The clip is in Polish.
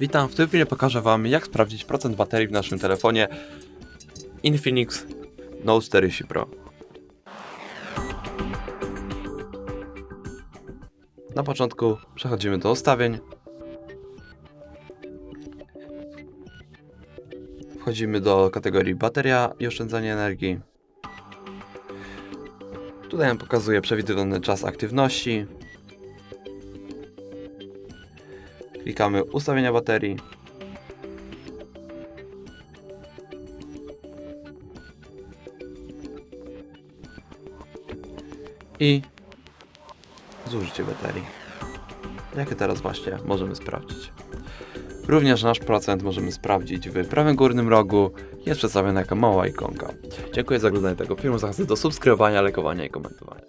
Witam, w tym filmie pokażę Wam jak sprawdzić procent baterii w naszym telefonie Infinix Note 40 Pro. Na początku przechodzimy do ustawień. Wchodzimy do kategorii bateria i oszczędzanie energii. Tutaj nam pokazuje przewidywany czas aktywności. Klikamy ustawienia baterii. I zużycie baterii. Jakie teraz właśnie możemy sprawdzić. Również nasz procent możemy sprawdzić w prawym górnym rogu. Jest przedstawiona jako mała ikonka. Dziękuję za oglądanie tego filmu. Zachęcam do subskrybowania, lajkowania i komentowania.